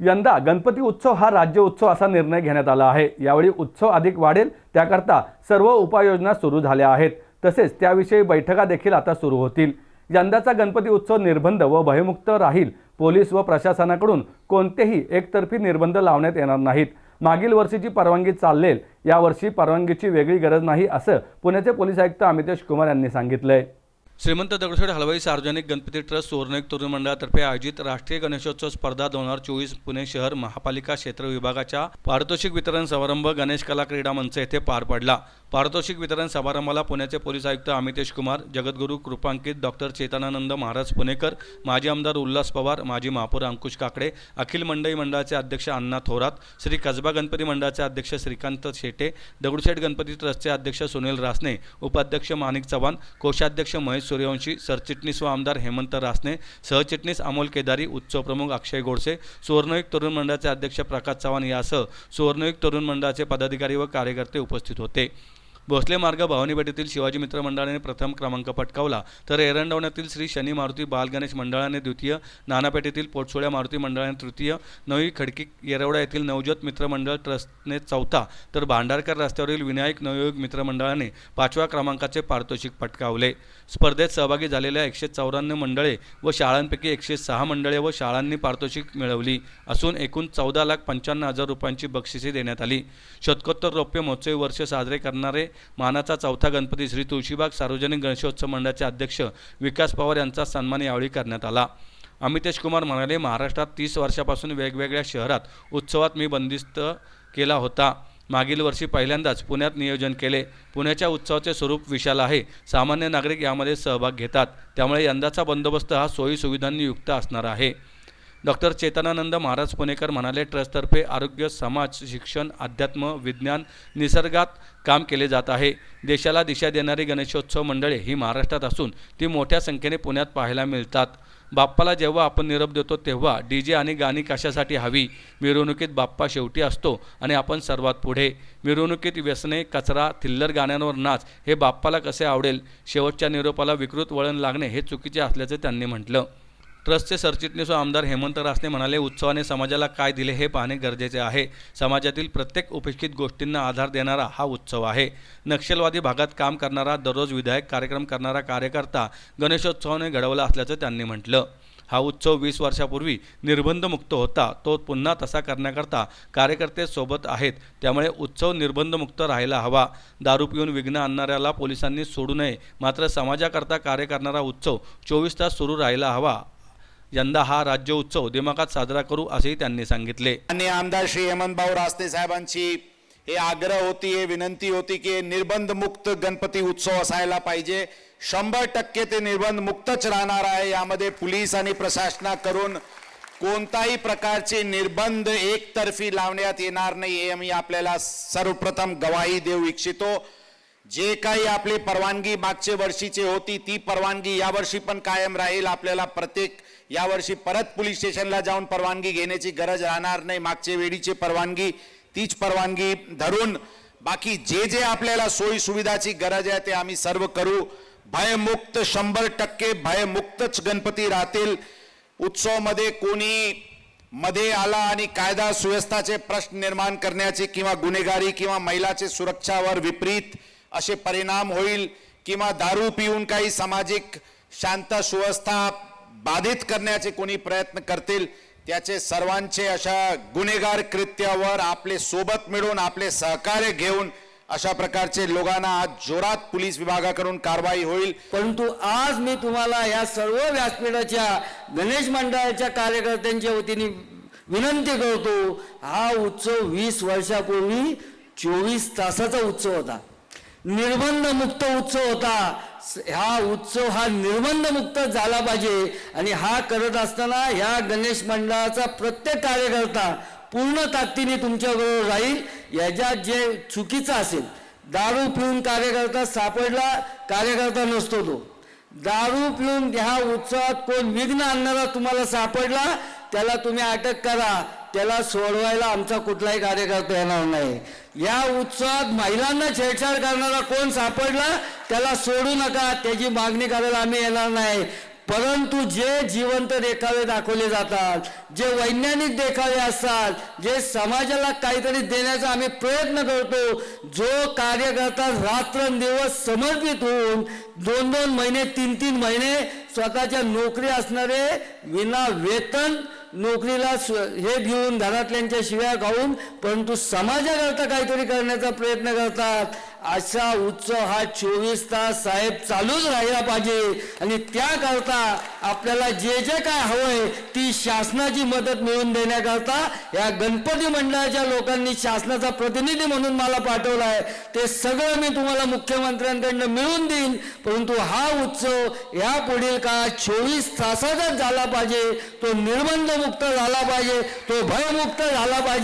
यंदा गणपती उत्सव हा राज्य उत्सव असा निर्णय घेण्यात आला आहे. यावेळी उत्सव अधिक वाढेल त्याकरता सर्व उपाययोजना सुरू झाल्या आहेत. तसेच त्याविषयी बैठका देखील आता सुरू होतील. यंदाचा गणपती उत्सव निर्बंध व भयमुक्त राहील. पोलीस व प्रशासनाकडून कोणतेही एकतर्फी निर्बंध लावण्यात येणार नाहीत. मागील वर्षीची परवानगी चाललेल यावर्षी परवानगीची वेगळी गरज नाही असं पुण्याचे पोलीस आयुक्त अमितेश कुमार यांनी आहे श्रीमंत दगडूशेठ हलवाई सार्वजनिक गणपती ट्रस्ट सुवर्णिक तरुण मंडळातर्फे आयोजित राष्ट्रीय गणेशोत्सव स्पर्धा दोन हजार चोवीस पुणे शहर महापालिका क्षेत्र विभागाच्या पारितोषिक वितरण समारंभ गणेश कला क्रीडा मंच येथे पार पडला. पारितोषिक वितरण समारंभाला पुण्याचे पोलीस आयुक्त अमितेश कुमार जगद्गुरू कृपांकित डॉक्टर चेतनानंद महाराज पुणेकर माजी आमदार उल्हास पवार माजी महापौर अंकुश काकडे अखिल मंडई मंडळाचे अध्यक्ष अण्णा थोरात श्री कसबा गणपती मंडळाचे अध्यक्ष श्रीकांत शेटे दगडूशेठ गणपती ट्रस्टचे अध्यक्ष सुनील रासने उपाध्यक्ष माणिक चव्हाण कोषाध्यक्ष महेश सूर्यवंशी सरचिटणीस व आमदार हेमंत रासने सहचिटणीस अमोल केदारी उत्सव प्रमुख अक्षय गोडसे सुवर्णयुग तरुण मंडळाचे अध्यक्ष प्रकाश चव्हाण यासह सुवर्णयुग तरुण मंडळाचे पदाधिकारी व कार्यकर्ते उपस्थित होते. भोसले मार्ग भावनीपेठेतील शिवाजी मित्र मंडळाने प्रथम क्रमांक पटकावला. तर एरंडवण्यातील श्री शनी मारुती बाल गणेश मंडळाने द्वितीय नानापेठेतील पोटसोळ्या मारुती मंडळाने तृतीय नवी खडकी येरवडा येथील नवज्योत मित्र मंडळ ट्रस्टने चौथा. तर भांडारकर रस्त्यावरील विनायक नवयोग मित्र मंडळाने पाचव्या क्रमांकाचे पारितोषिक पटकावले. स्पर्धेत सहभागी झालेल्या एकशे चौऱ्याण्णव मंडळे व शाळांपैकी एकशे सहा मंडळे व शाळांनी पारितोषिक मिळवली. असून एकूण चौदा लाख पंच्याण्णव हजार रुपयांची बक्षिसे देण्यात आली. शतकोत्तर रौप्य महोत्सवी वर्ष साजरे करणारे मानाचा चौथा गणपती श्री तुळशीबाग सार्वजनिक गणेशोत्सव मंडळाचे अध्यक्ष विकास पवार यांचा सन्मान यावेळी करण्यात आला. अमितेश कुमार म्हणाले महाराष्ट्रात तीस वर्षापासून वेगवेगळ्या शहरात उत्सवात मी बंदिस्त केला होता. मागील वर्षी पहिल्यांदाच पुण्यात नियोजन केले. पुण्याच्या उत्सवाचे स्वरूप विशाल आहे. सामान्य नागरिक यामध्ये सहभाग घेतात. त्यामुळे यंदाचा बंदोबस्त हा सोयी सुविधांनी युक्त असणार आहे. डॉक्टर चेतनानंद महाराज पुणेकर म्हणाले ट्रस्टतर्फे आरोग्य समाज शिक्षण अध्यात्म विज्ञान निसर्गात काम केले जात आहे. देशाला दिशा देणारी गणेशोत्सव मंडळे ही महाराष्ट्रात असून ती मोठ्या संख्येने पुण्यात पाहायला मिळतात. बाप्पाला जेव्हा आपण निरोप देतो तेव्हा डी जे आणि गाणी कशासाठी हवी? मिरवणुकीत बाप्पा शेवटी असतो आणि आपण सर्वात पुढे. मिरवणुकीत व्यसने कचरा थिल्लर गाण्यांवर नाच हे बाप्पाला कसे आवडेल? शेवटच्या निरोपाला विकृत वळण लागणे हे चुकीचे असल्याचे त्यांनी म्हटलं. ट्रस्टचे सरचिटणीस व आमदार हेमंत रासने म्हणाले उत्सवाने समाजाला काय दिले हे पाहणे गरजेचे आहे. समाजातील प्रत्येक उपेक्षित गोष्टींना आधार देणारा हा उत्सव आहे. नक्षलवादी भागात काम करणारा दररोज विधायक कार्यक्रम करणारा कार्यकर्ता गणेशोत्सवाने घडवला असल्याचं त्यांनी म्हटलं. हा उत्सव वीस वर्षापूर्वी निर्बंधमुक्त होता. तो पुन्हा तसा करण्याकरता कार्यकर्ते सोबत आहेत. त्यामुळे उत्सव निर्बंधमुक्त राहायला हवा. दारू पिऊन विघ्न आणणाऱ्याला पोलिसांनी सोडू नये. मात्र समाजाकरता कार्य करणारा उत्सव चोवीस तास सुरू राहायला हवा. यंदा हा राज्य उत्सव दिमागात साजरा करू असेही त्यांनी सांगितले. आणि आमदार श्री हेमंतभाऊ रासने साहेबांची हे आग्रह होती हे विनंती होती की निर्बंध मुक्त गणपती उत्सव असायला पाहिजे. शंभर टक्के ते निर्बंध मुक्तच राहणार आहे. यामध्ये पोलीस आणि प्रशासनाकडून कोणताही प्रकारचे निर्बंध एकतर्फी लावण्यात येणार नाही हे मी आपल्याला सर्वप्रथम गवाही देऊ इच्छितो. जे काही आपली परवानगी मागच्या वर्षीची होती ती परवानगी यावर्षी पण कायम राहील. आपल्याला प्रत्येक यावर्षी परत पोलीस स्टेशनला जाऊन परवानगी घेण्याची गरज राहणार नाही. मागच्या वेळीची परवानगी तीच परवानगी धरून बाकी जे जे आपल्याला सोयी सुविधाची गरज आहे ते आम्ही सर्व करू. भयमुक्त शंभर टक्के भयमुक्तच गणपती राहतील. उत्सवमध्ये कोणी मध्ये आला आणि कायदा सुव्यवस्थाचे प्रश्न निर्माण करण्याचे किंवा गुन्हेगारी किंवा महिलाचे सुरक्षावर विपरीत असे परिणाम होईल किंवा दारू पिऊन काही सामाजिक शांत सुव्यवस्था बाधित करण्याचे कोणी प्रयत्न करतील त्याचे सर्वांचे अशा गुन्हेगार कृत्यावर आपले सोबत मिळून आपले सहकार्य घेऊन अशा प्रकारचे लोकांना आज जोरात पोलीस विभागाकडून कारवाई होईल. परंतु आज मी तुम्हाला या सर्व व्यासपीठाच्या गणेश मंडळाच्या कार्यकर्त्यांच्या वतीने विनंती करतो हा उत्सव वीस वर्षापूर्वी चोवीस तासाचा उत्सव होता. निर्बंध मुक्त उत्सव होता. हा उत्सव हा निर्बंध मुक्त झाला पाहिजे. आणि हा करत असताना ह्या गणेश मंडळाचा प्रत्येक कार्यकर्ता पूर्ण ताकदीने तुमच्याबरोबर राहील. याच्यात जे चुकीचं असेल दारू पिऊन कार्यकर्ता सापडला कार्यकर्ता नसतो तो. दारू पिऊन ह्या उत्सवात कोण विघ्न आणणारा तुम्हाला सापडला त्याला तुम्ही अटक करा. त्याला सोडवायला आमचा कुठलाही कार्यकर्ता येणार नाही. या उत्सवात महिलांना छेडछाड करणारा कोण सापडला त्याला सोडू नका त्याची मागणी करायला आम्ही येणार नाही. परंतु जे जिवंत देखावे दाखवले जातात जे वैज्ञानिक देखावे असतात जे समाजाला काहीतरी देण्याचा आम्ही प्रयत्न करतो जो कार्यकर्ता रात्रंदिवस समर्पित होऊन दोन दोन महिने तीन तीन महिने स्वतःच्या नोकरी असणारे विना वेतन नोकरीला स्व- हे घेऊन घरातल्यांच्या शिव्या खाऊन परंतु समाजाकरता काहीतरी करण्याचा प्रयत्न करतात. असा उत्सव हा चोवीस तास साहेब चालूच राहिला पाहिजे. आणि त्याकरता आपल्याला जे जे काय हवंय ती शासनाची मदत मिळवून देण्याकरता या गणपती मंडळाच्या लोकांनी शासनाचा प्रतिनिधी म्हणून मला पाठवला आहे ते सगळं मी तुम्हाला मुख्यमंत्र्यांकडनं मिळवून देईन. परंतु हा उत्सव या पुढील काळात चोवीस तासाचाच झाला पाहिजे. तो निर्बंधमुक्त झाला पाहिजे. तो भयमुक्त झाला पाहिजे.